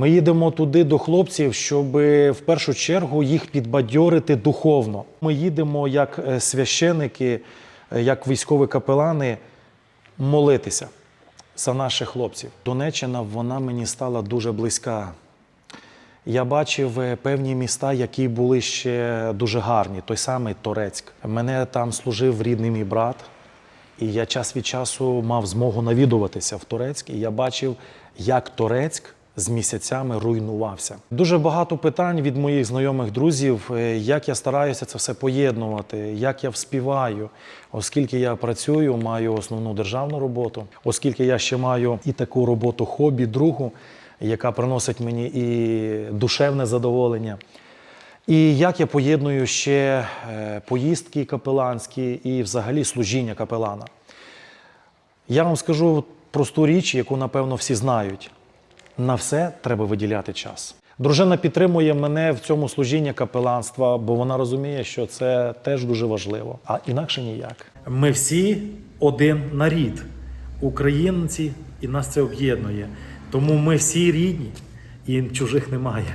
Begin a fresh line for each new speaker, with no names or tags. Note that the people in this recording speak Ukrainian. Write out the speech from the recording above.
Ми їдемо туди до хлопців, щоб в першу чергу їх підбадьорити духовно. Ми їдемо як е, священики, е, як військові капелани молитися за наших хлопців. Донеччина вона мені стала дуже близька. Я бачив е, певні міста, які були ще дуже гарні. Той самий Торецьк. Мене там служив рідний мій брат, і я час від часу мав змогу навідуватися в Турецьк. І я бачив, як Торецьк з місяцями руйнувався. Дуже багато питань від моїх знайомих друзів, е, як я стараюся це все поєднувати, як я вспіваю, оскільки я працюю, маю основну державну роботу, оскільки я ще маю і таку роботу хобі, другу, яка приносить мені і душевне задоволення. І як я поєдную ще е, поїздки капеланські і взагалі служіння капелана. Я вам скажу просту річ, яку, напевно, всі знають. На все треба виділяти час. Дружина підтримує мене в цьому служінні капеланства, бо вона розуміє, що це теж дуже важливо, а інакше ніяк. Ми всі один нарід, українці, і нас це об'єднує. Тому ми всі рідні, і чужих немає.